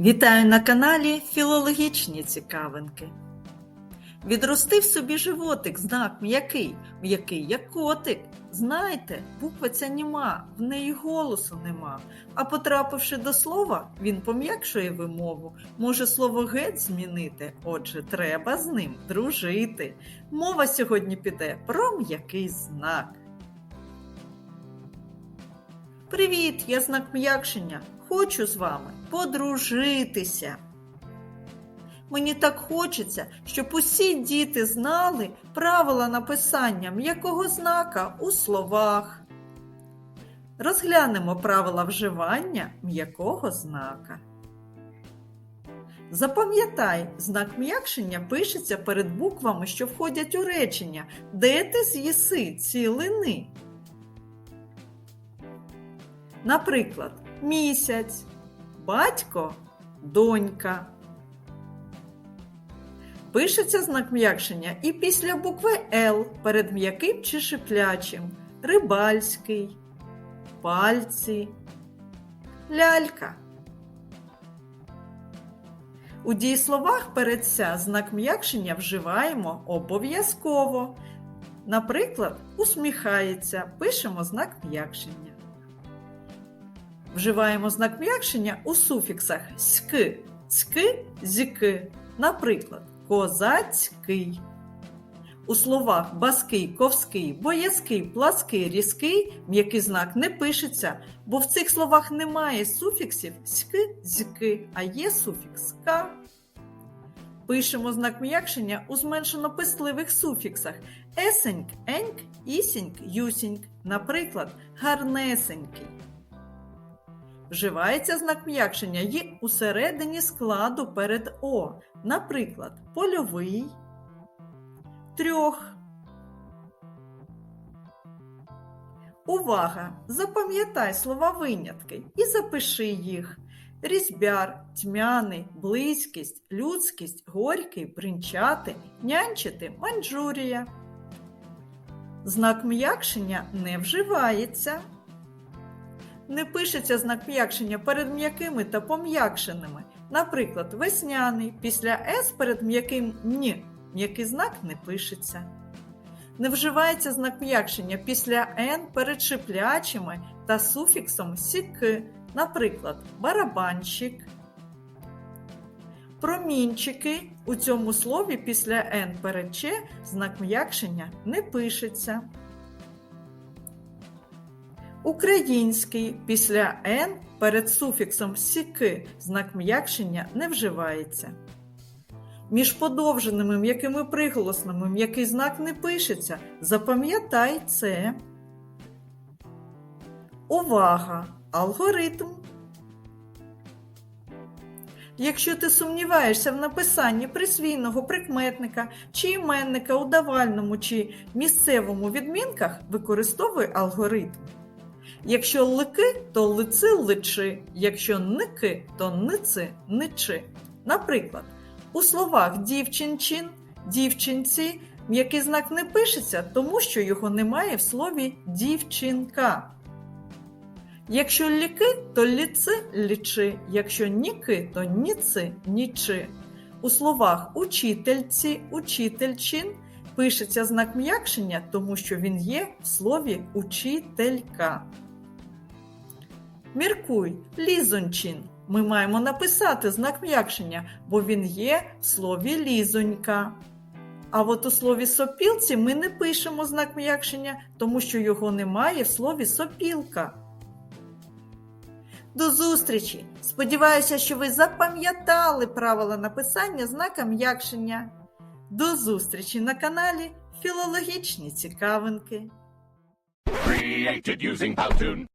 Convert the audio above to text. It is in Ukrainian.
Вітаю на каналі Філологічні цікавинки. Відростив собі животик, знак м'який, м'який як котик. Знаєте, буква ця німа, в неї голосу нема. А потрапивши до слова, він пом'якшує вимову, може слово геть змінити, отже, треба з ним дружити. Мова сьогодні піде про м'який знак. Привіт, я знак м'якшення. Хочу з вами подружитися. Мені так хочеться, щоб усі діти знали правила написання м'якого знака у словах. Розглянемо правила вживання м'якого знака. Запам'ятай, знак м'якшення пишеться перед буквами, що входять у речення, де ти з'їси цілини. Наприклад, місяць, батько, донька. Пишеться знак м'якшення і після букви Л перед м'яким чи шиплячим, рибальський, пальці, лялька. У дієсловах перед ся знак м'якшення вживаємо обов'язково. Наприклад, усміхається, пишемо знак м'якшення. Вживаємо знак м'якшення у суфіксах ськи, цки, зіки. Наприклад, козацький. У словах баский, ковський, боязкий, плаский, різкий м'який знак не пишеться, бо в цих словах немає суфіксів ськи, зіки, а є суфікс ка. Пишемо знак м'якшення у зменшено писливих суфіксах есеньк, еньк, ісіньк, юсіньк. Наприклад, гарнесенький. Вживається знак м'якшення й усередині складу перед О. Наприклад, польовий, трьох. Увага! Запам'ятай слова винятки і запиши їх. Різьбяр, тьмяний, близькість, людськість, горький, бринчати, нянчити, манджурія. Знак м'якшення не вживається. Не пишеться знак м'якшення перед м'якими та пом'якшеними. Наприклад, весняний після С перед м'яким ні. М'який знак не пишеться. Не вживається знак м'якшення після Н перед шиплячими та суфіксом сіки. Наприклад, барабанщик. Промінчики у цьому слові після Н перед Ч знак м'якшення не пишеться. Український після Н перед суфіксом сіки знак м'якшення не вживається. Між подовженими м'якими приголосними м'який знак не пишеться. Запам'ятай це. Увага! Алгоритм. Якщо ти сумніваєшся в написанні присвійного прикметника чи іменника у давальному чи місцевому відмінках, використовуй алгоритм. Якщо лики, то лици личи, якщо ники, то ници ничи. Наприклад, у словах дівчинчин, дівчинці м'який знак не пишеться, тому що його немає в слові дівчинка. Якщо ліки, то ліци лічи, якщо ніки, то ніци нічи. У словах учительці, учительчин пишеться знак м'якшення, тому що він є в слові учителька. Міркуй, лізончин. Ми маємо написати знак м'якшення, бо він є в слові лізонька. А от у слові сопілці ми не пишемо знак м'якшення, тому що його немає в слові сопілка. До зустрічі! Сподіваюся, що ви запам'ятали правила написання знака м'якшення. До зустрічі на каналі Філологічні цікавинки. Created using Powtoon.